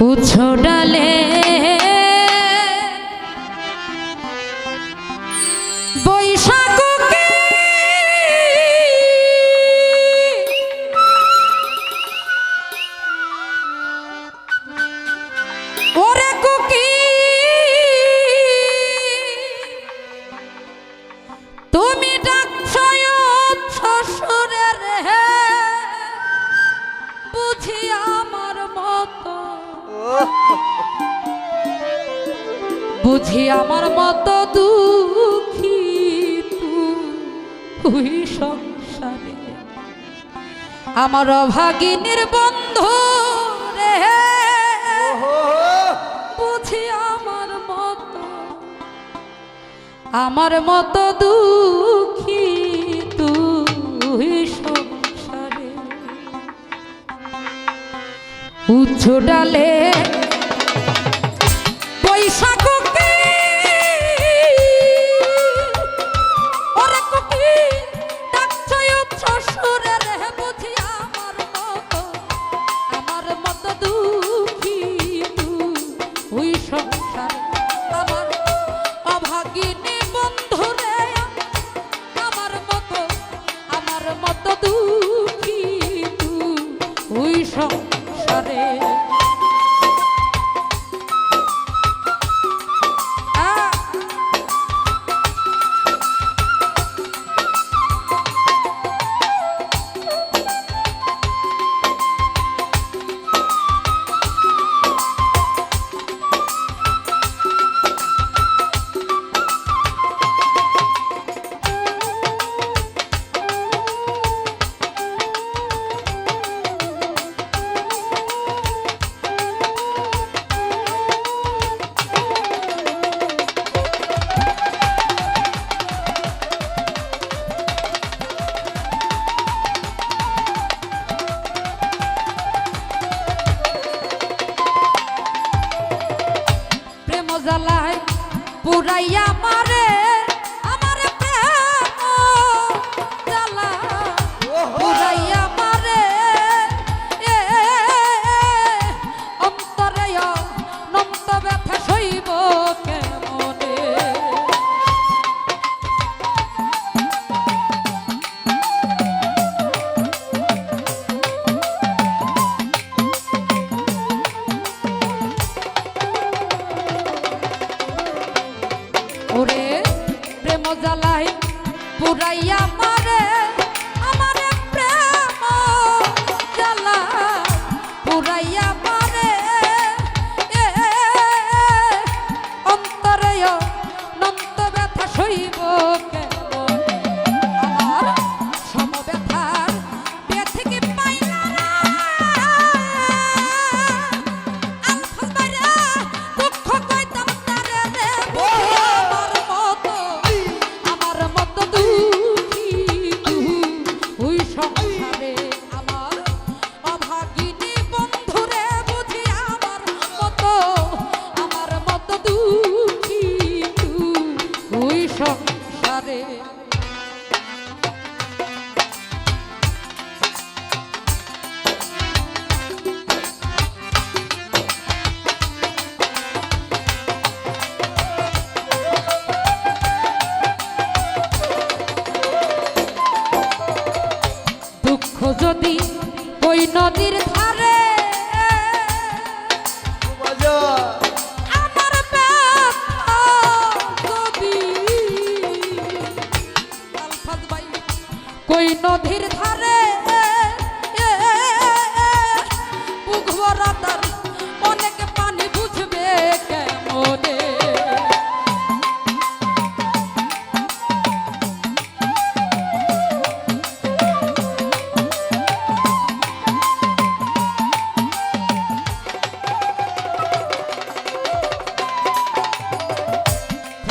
উছো ডালে বুঝি আমার মতো দুঃখী তুই সংসারে। আমার ভাগিনীর বন্ধ রে। বুঝি আমার মতো আমার মতো দুঃখী তুই সংসারে। উচ্ছ ডালে জ্বালাই পুরাইয়া মারে। নদীর ধারে। আমার কবি। কই নদীর ধারে?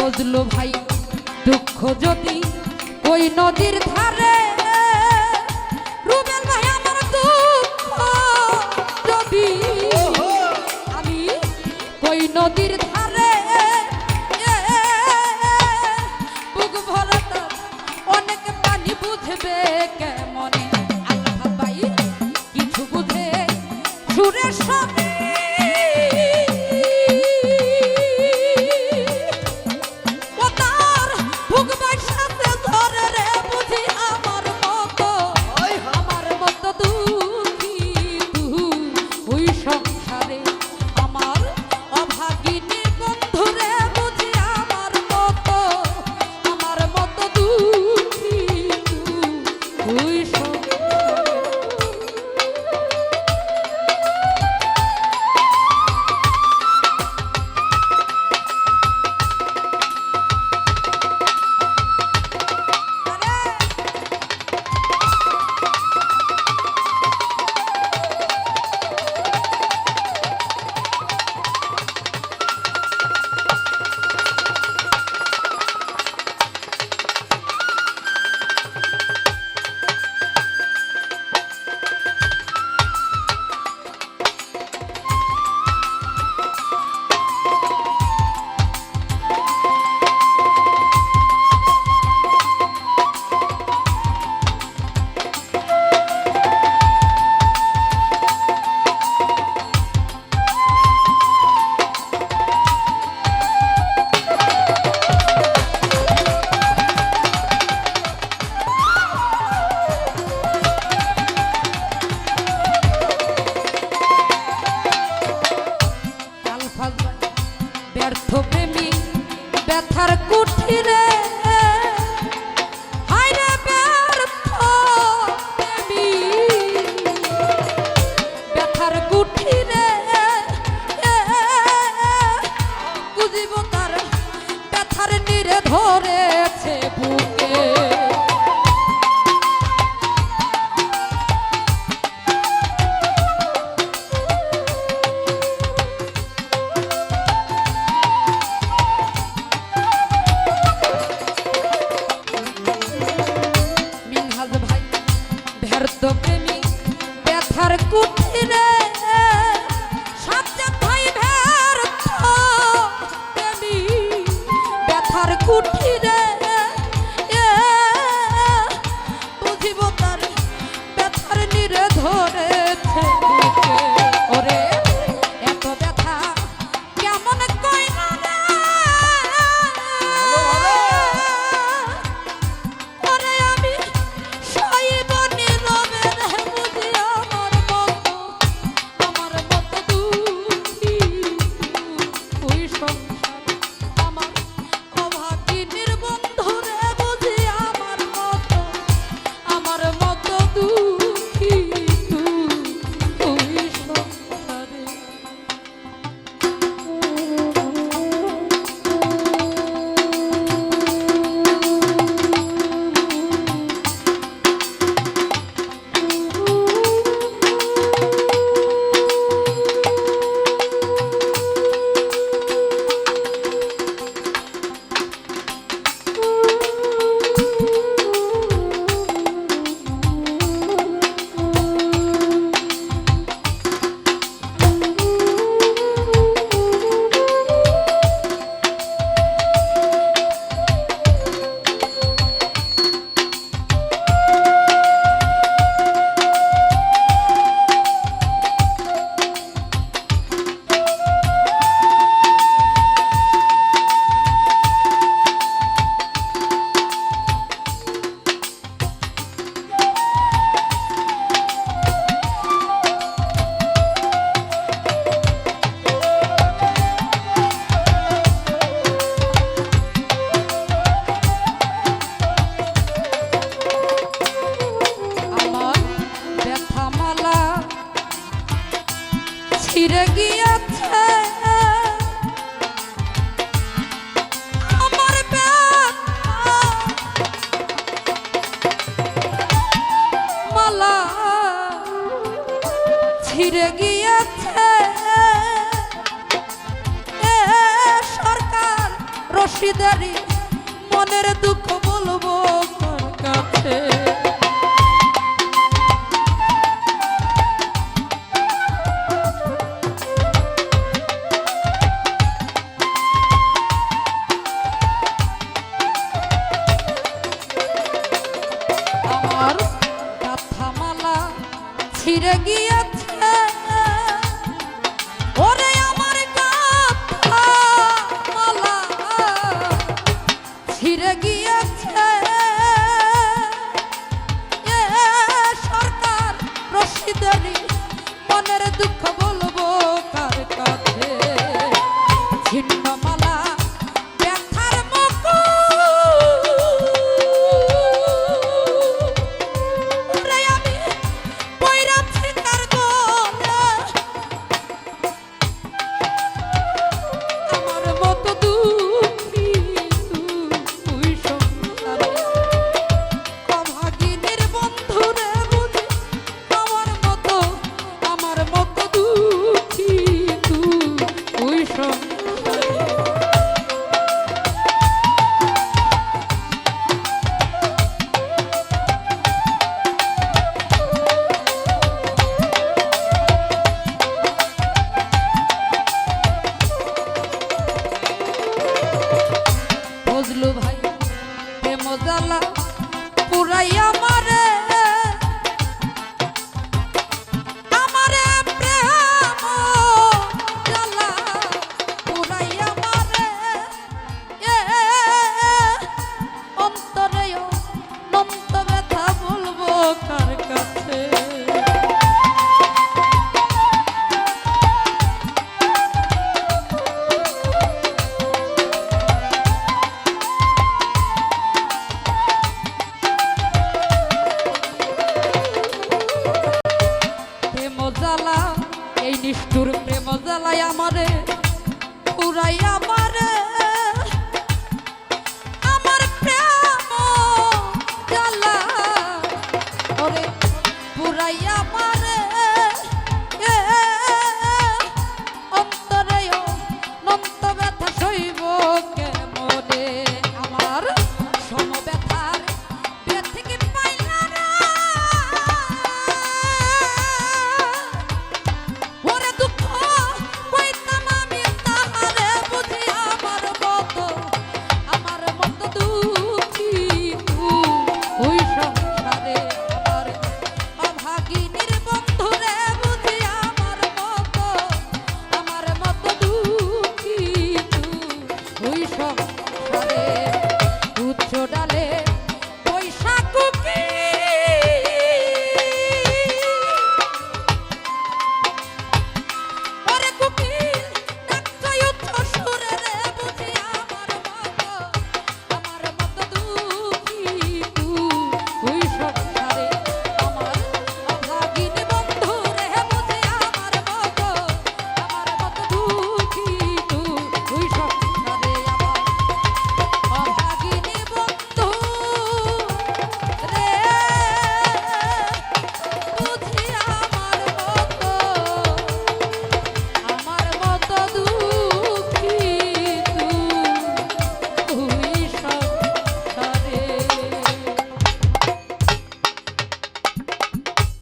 ফজলু ভাই দুঃখ যদি ওই নদীর ধারে রুবেল ভাই আমার আমি ওই নদীর ধারে বুক ভরত অনেক পানি বুঝবে কেমনে? পুত্র ফিরে গিয়েছে। আমার মালা ছিড়ে গিয়েছে। সরকার রশিদারি মনের দু প্রেম জ্বালাই আমারে আমারে আমার।